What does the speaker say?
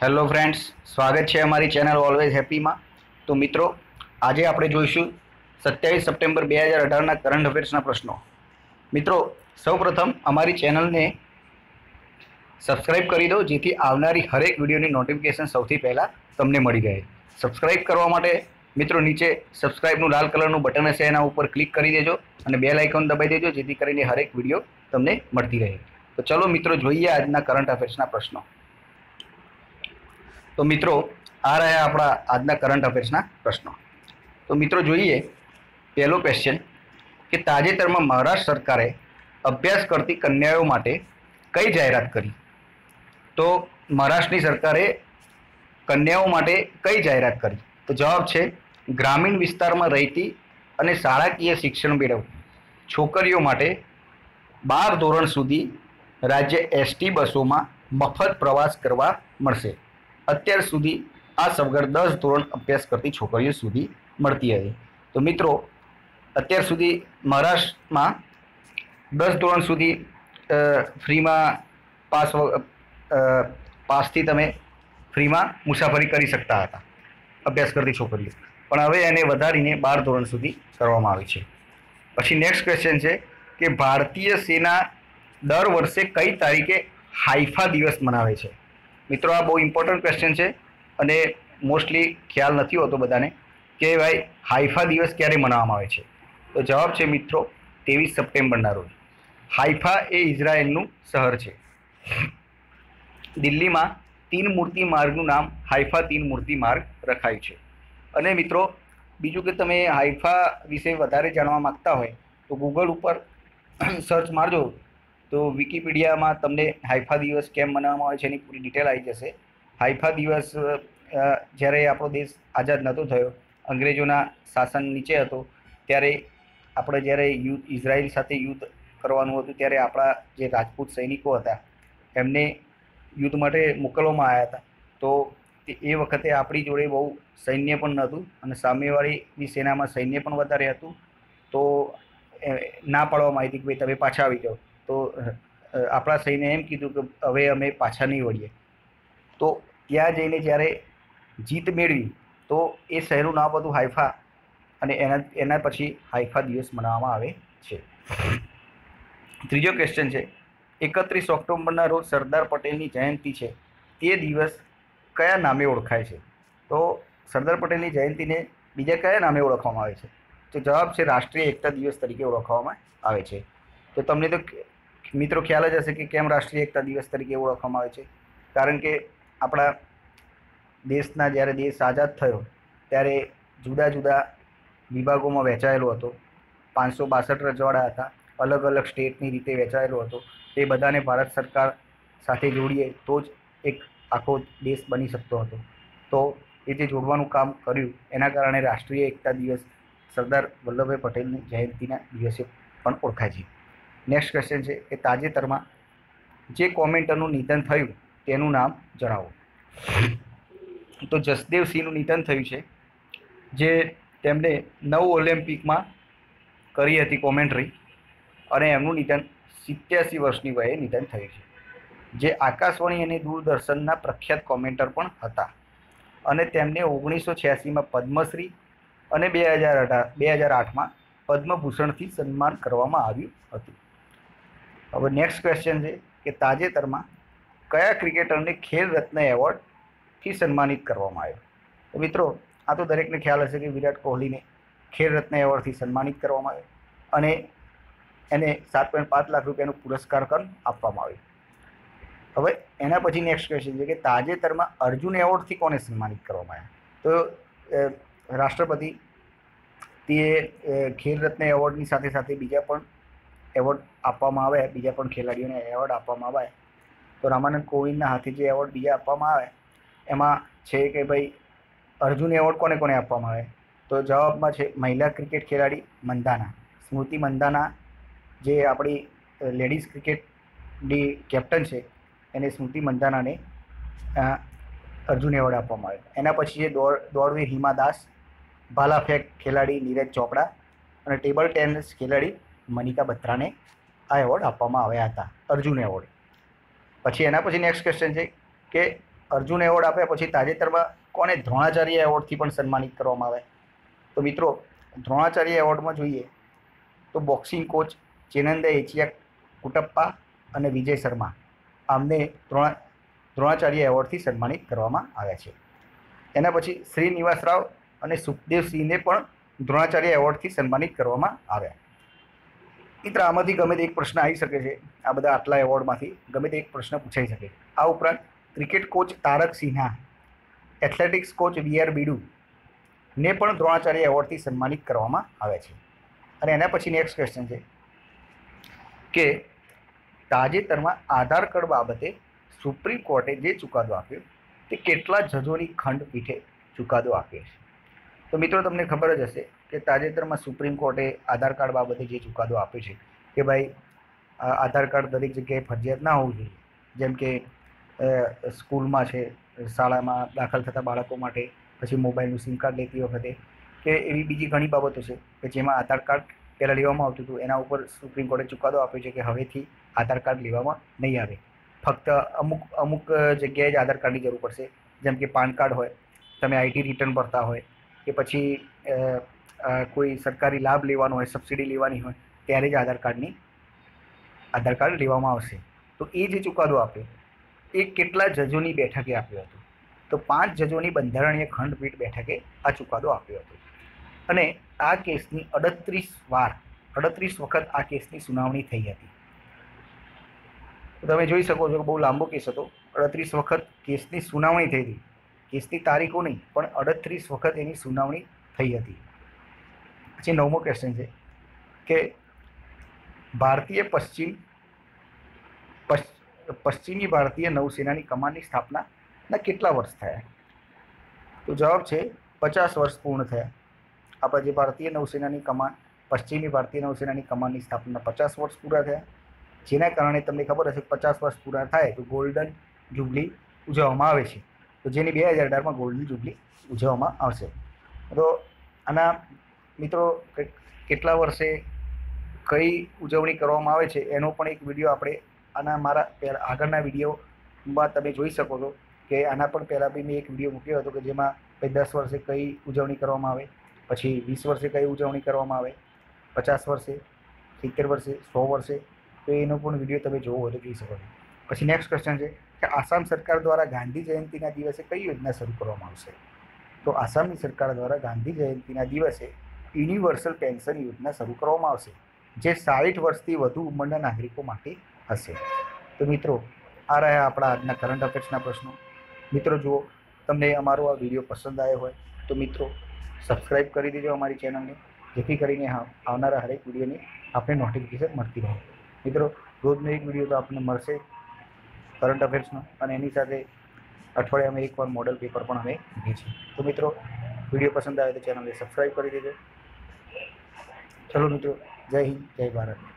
Hello friends, સ્વાગત છે અમારી ચેનલ ઓલવેઝ હેપીમાં તો મિત્રો, આજે આપણે જોઈશું સત્યાવીસ સપ્ટેમ્બર બે હજાર અઢારના કરંટ અફેર્સના પ્રશ્નો. મિત્રો, સૌપ્રથમ અમારી ચેનલને સબસ્ક્રાઈબ કરી દો, જેથી આવનારી હરેક વિડીયોની નોટિફિકેશન સૌથી પહેલાં તમને મળી રહે. સબસ્ક્રાઈબ કરવા માટે મિત્રો નીચે સબસ્ક્રાઈબનું લાલ કલરનું બટન હશે, એના ઉપર ક્લિક કરી દેજો અને બે લાઇકન દબાઈ દેજો, જેથી કરીને હરેક વીડિયો તમને મળતી રહે. તો ચલો મિત્રો, જોઈએ આજના કરંટ અફેર્સના પ્રશ્નો. તો મિત્રો, આ રહ્યા આપણા આજના કરંટ અફેર્સના પ્રશ્નો. તો મિત્રો, જોઈએ, પહેલો ક્વેશ્ચન કે તાજેતરમાં મહારાષ્ટ્ર સરકારે અભ્યાસ કરતી કન્યાઓ માટે કઈ જાહેરાત કરી? તો મહારાષ્ટ્રની સરકારે કન્યાઓ માટે કઈ જાહેરાત કરી? તો જવાબ છે, ગ્રામીણ વિસ્તારમાં રહેતી અને શાળાકીય શિક્ષણ મેળવતી છોકરીઓ માટે બાર ધોરણ સુધી રાજ્ય એસટી બસોમાં મફત પ્રવાસ કરવા મળશે. અત્યાર સુધી આ સવગડ દસ ધોરણ અભ્યાસ કરતી છોકરીઓ સુધી મળતી હતી તો મિત્રો, અત્યાર સુધી મહારાષ્ટ્રમાં દસ ધોરણ સુધી ફ્રીમાં પાસ પાસથી તમે ફ્રીમાં મુસાફરી કરી શકતા હતા, અભ્યાસ કરતી છોકરીઓ. પણ હવે એને વધારીને બાર ધોરણ સુધી કરવામાં આવી છે. પછી નેક્સ્ટ ક્વેશ્ચન છે કે ભારતીય સેના દર વર્ષે કઈ તારીખે હાઈફા દિવસ મનાવે છે? મિત્રો, આ બહુ ઇમ્પોર્ટન્ટ ક્વેશ્ચન છે અને મોસ્ટલી ખ્યાલ નથી હોતો બધાને કે ભાઈ હાઈફા દિવસ ક્યારે મનાવવામાં આવે છે. તો જવાબ છે મિત્રો, ત્રેવીસ સપ્ટેમ્બરના રોજ. હાઈફા એ ઇઝરાયેલનું શહેર છે. દિલ્હીમાં તીન મૂર્તિ માર્ગનું નામ હાઈફા તીન મૂર્તિ માર્ગ રખાયું છે. અને મિત્રો, બીજું કે તમે હાઈફા વિશે વધારે જાણવા માગતા હોય તો ગૂગલ ઉપર સર્ચ મારજો. તો વિકિપીડિયામાં તમને હાઈફા દિવસ કેમ મનાવવામાં આવે છે એની પૂરી ડિટેલ આવી જશે. હાઈફા દિવસ જ્યારે આપણો દેશ આઝાદ નહોતો થયો, અંગ્રેજોના શાસન નીચે હતો, ત્યારે આપણે જ્યારે યુદ્ધ, ઇઝરાયલ સાથે યુદ્ધ કરવાનું હતું, ત્યારે આપણા જે રાજપૂત સૈનિકો હતા, એમને યુદ્ધ માટે મોકલવામાં આવ્યા હતા. તો એ વખતે આપણી જોડે બહુ સૈન્ય પણ નહોતું અને સામેવાળીની સેનામાં સૈન્ય પણ વધારે હતું. તો ના પાડવામાં આવી હતી કે ભાઈ તમે પાછા આવી જાઓ. તો આપણા સૈન્યએ એમ કીધું કે હવે અમે પાછા નહીં વળીએ. તો ત્યાં જઈને જ્યારે જીત મેળવી, તો એ શહેરનું નામ હતું હાઈફા અને એના એના પછી હાઈફા દિવસ મનાવવામાં આવે છે. ત્રીજો ક્વેશ્ચન છે, એકત્રીસ ઓક્ટોબરના રોજ સરદાર પટેલની જયંતિ છે. તે દિવસ કયા નામે ઓળખાય છે? તો સરદાર પટેલની જયંતિને બીજા કયા નામે ઓળખવામાં આવે છે? તો જવાબ છે રાષ્ટ્રીય એકતા દિવસ તરીકે ઓળખવામાં આવે છે. તો તમને તો મિત્રો ખ્યાલ જ હશે કે કેમ રાષ્ટ્રીય એકતા દિવસ તરીકે ઓળખવામાં આવે છે. કારણ કે આપણા દેશના જ્યારે દેશ આઝાદ થયો, ત્યારે જુદા જુદા વિભાગોમાં વહેંચાયેલો હતો. પાંચસો બાસઠ રજવાડા હતા. અલગ અલગ સ્ટેટની રીતે વહેંચાયેલો હતો. તે બધાને ભારત સરકાર સાથે જોડીએ તો જ એક આખો દેશ બની શકતો હતો. તો એ જે જોડવાનું કામ કર્યું, એના કારણે રાષ્ટ્રીય એકતા દિવસ સરદાર વલ્લભભાઈ પટેલની જયંતિના દિવસે પણ ઓળખાય છે. નેક્સ્ટ ક્વેશ્ચન છે કે તાજેતરમાં જે કોમેન્ટરનું નિધન થયું તેનું નામ જણાવો. તો જસદેવસિંહનું નિધન થયું છે, જે તેમણે નવ ઓલિમ્પિકમાં કરી હતી કોમેન્ટ્રી અને એમનું નિધન સિત્યાસી વર્ષની વયે નિધન થયું છે. જે આકાશવાણી અને દૂરદર્શનના પ્રખ્યાત કોમેન્ટર પણ હતા અને તેમને ઓગણીસો છ્યાસીમાં પદ્મશ્રી અને બે હજાર અઢાર, બે હજાર આઠમાં પદ્મભૂષણથી સન્માન કરવામાં આવ્યું હતું. હવે નેક્સ્ટ ક્વેશ્ચન છે કે તાજેતરમાં કયા ક્રિકેટરને ખેલ રત્ન એવોર્ડથી સન્માનિત કરવામાં આવ્યો? તો મિત્રો, આ તો દરેકને ખ્યાલ હશે કે વિરાટ કોહલીને ખેલ રત્ન એવોર્ડથી સન્માનિત કરવામાં આવ્યો અને એને સાત પોઈન્ટ પાંચ લાખ રૂપિયાનો પુરસ્કાર પણ આપવામાં આવ્યો. હવે એના પછી નેક્સ્ટ ક્વેશ્ચન છે કે તાજેતરમાં અર્જુન એવોર્ડથી કોને સન્માનિત કરવામાં આવ્યા? તો રાષ્ટ્રપતિ, તે ખેલ રત્ન એવોર્ડની સાથે સાથે બીજા પણ એવોર્ડ આપવામાં આવે, બીજા પણ ખેલાડીઓને એવોર્ડ આપવામાં આવે. તો રામાનંદ કોવિંદના હાથે જે એવોર્ડ બીજા આપવામાં આવે, એમાં છે કે ભાઈ અર્જુન એવોર્ડ કોને કોને આપવામાં આવે? તો જવાબમાં છે મહિલા ક્રિકેટ ખેલાડી મંદાના. સ્મૃતિ મંદાના જે આપણી લેડીઝ ક્રિકેટની કેપ્ટન છે, એને સ્મૃતિ મંદાનાને અર્જુન એવોર્ડ આપવામાં આવ્યો એના પછી છે દોડ, દોડવીર હિમા દાસ ભાલા ફેંક ખેલાડી નીરજ ચોપડા અને ટેબલ ટેનિસ ખેલાડી મનિકા બત્રાને આ એવોર્ડ આપવામાં આવ્યા હતા, અર્જુન એવોર્ડ. પછી એના પછી નેક્સ્ટ ક્વેશ્ચન છે કે અર્જુન એવોર્ડ આપ્યા પછી તાજેતરમાં કોને દ્રોણાચાર્ય એવોર્ડથી પણ સન્માનિત કરવામાં આવે તો મિત્રો, દ્રોણાચાર્ય એવોર્ડમાં જોઈએ તો બોક્સિંગ કોચ ચેનંદા એચિયા કુટપ્પા અને વિજય શર્મા આમને દ્રોણા, દ્રોણાચાર્ય એવોર્ડથી સન્માનિત કરવામાં આવ્યા છે. એના પછી શ્રીનિવાસ રાવ અને સુખદેવસિંહને પણ દ્રોણાચાર્ય એવોર્ડથી સન્માનિત કરવામાં આવ્યા. મિત્ર, આમાંથી ગમે તે એક પ્રશ્ન આવી શકે છે. આ બધા આટલા એવોર્ડમાંથી ગમે તે એક પ્રશ્ન પૂછાઈ શકે. આ ઉપરાંત cricket coach Tarak Sinha, athletics coach V R Beedu ને પણ દ્રોણાચાર્ય એવોર્ડથી સન્માનિત કરવામાં આવે છે. અને એના પછી નેક્સ્ટ ક્વેશ્ચન છે કે તાજેતરમાં આધાર કાર્ડ બાબતે સુપ્રીમ કોર્ટે જે ચુકાદો આપ્યો, તે કેટલા જજોની ખંડપીઠે ચુકાદો આપ્યો છે? તો મિત્રો, તમને ખબર જ હશે કે તાજેતરમાં સુપ્રીમ કોર્ટે આધાર કાર્ડ બાબતે જે ચુકાદો આપ્યો છે કે ભાઈ આધાર કાર્ડ દરેક જગ્યાએ ફરજિયાત ના હોવું જોઈએ. જેમ કે સ્કૂલમાં છે, શાળામાં દાખલ થતા બાળકો માટે, પછી મોબાઈલનું સિમ કાર્ડ લેતી વખતે કે એવી બીજી ઘણી બાબતો છે કે જેમાં આધાર કાર્ડ પહેલાં લેવામાં આવતું હતું. એના ઉપર સુપ્રીમ કોર્ટે ચુકાદો આપ્યો છે કે હવેથી આધાર કાર્ડ લેવામાં નહીં આવે. ફક્ત અમુક અમુક જગ્યાએ જ આધાર કાર્ડની જરૂર પડશે. જેમ કે પાન કાર્ડ હોય, તમે આઈટી રિટર્ન ભરતા હોય કે પછી કોઈ સરકારી લાભ લેવાનો હોય, સબસિડી લેવાની હોય, ત્યારે જ આધાર કાર્ડની, આધાર કાર્ડ લેવામાં આવશે. તો એ જે ચુકાદો આપ્યો, એ કેટલા જજોની બેઠકે આપ્યો હતો? તો પાંચ જજોની બંધારણીય ખંડપીઠ બેઠકે આ ચુકાદો આપ્યો હતો. અને આ કેસની અડત્રીસ વાર, અડત્રીસ વખત આ કેસની સુનાવણી થઈ હતી. તમે જોઈ શકો છો કે બહુ લાંબો કેસ હતો. અડત્રીસ વખત કેસની સુનાવણી થઈ હતી. કેસની તારીખો નહીં, પણ અડત્રીસ વખત એની સુનાવણી થઈ હતી. પછી નવમો ક્વેશ્ચન છે કે ભારતીય પશ્ચિમ પશ્ચ- પશ્ચિમી ભારતીય નૌસેનાની કમાનની સ્થાપનાના કેટલા વર્ષ થયા? તો જવાબ છે પચાસ વર્ષ પૂર્ણ થયા. આપણા જે ભારતીય નૌસેનાની કમાન, પશ્ચિમી ભારતીય નૌસેનાની કમાનની સ્થાપના પચાસ વર્ષ પૂરા થયા. જેના કારણે તમને ખબર હશે પચાસ વર્ષ પૂરા થાય તો ગોલ્ડન જુબલી ઉજવવામાં આવે છે. તો જેની બે હજાર અઢારમાં ગોલ્ડની જુબલી ઉજવવામાં આવશે. તો આના મિત્રો કેટલા વર્ષે કઈ ઉજવણી કરવામાં આવે છે એનો પણ એક વીડિયો આપણે આના મારા પહેલા આગળના વિડીયોમાં તમે જોઈ શકો છો કે આના પણ પહેલાં બી મેં એક વીડિયો મૂક્યો હતો કે જેમાં ભાઈ દસ વર્ષે કઈ ઉજવણી કરવામાં આવે, પછી વીસ વર્ષે કઈ ઉજવણી કરવામાં આવે, પચાસ વર્ષે, સિત્તેર વર્ષે, સો વર્ષે, તો એનો પણ વીડિયો તમે જોવો તો જોઈ શકો છો. પછી નેક્સ્ટ ક્વેશ્ચન છે. કે આસામ સરકાર દ્વારા ગાંધી જયંતિના દિવસે કઈ યોજના શરૂ કરવામાં આવશે? તો આસામની સરકાર દ્વારા ગાંધી જયંતિના દિવસે યુનિવર્સલ પેન્શન યોજના શરૂ કરવામાં આવશે, જે સાઠ વર્ષથી વધુ ઉંમરના નાગરિકો માટે હશે. તો મિત્રો, આ રહ્યા આપણા આજના કરંટ અફેર્સના પ્રશ્નો. મિત્રો, જુઓ, તમને અમારો આ વીડિયો પસંદ આવ્યો હોય, તો મિત્રો સબસ્ક્રાઈબ કરી દેજો અમારી ચેનલને જેથી કરીને આવનારા હરેક વિડીયોની આપણે નોટિફિકેશન મળતી રહે. મિત્રો, રોજનો એક વીડિયો તો આપણને મળશે કરંટ અફેર્સમાં અને એની સાથે અઠવાડિયામાં એકવાર મોડલ પેપર પણ અમે છીએ તો મિત્રો વીડિયો પસંદ આવે તો ચેનલને સબસ્ક્રાઈબ કરી દેજો. ચલો મિત્રો, જય હિન્દ, જય ભારત.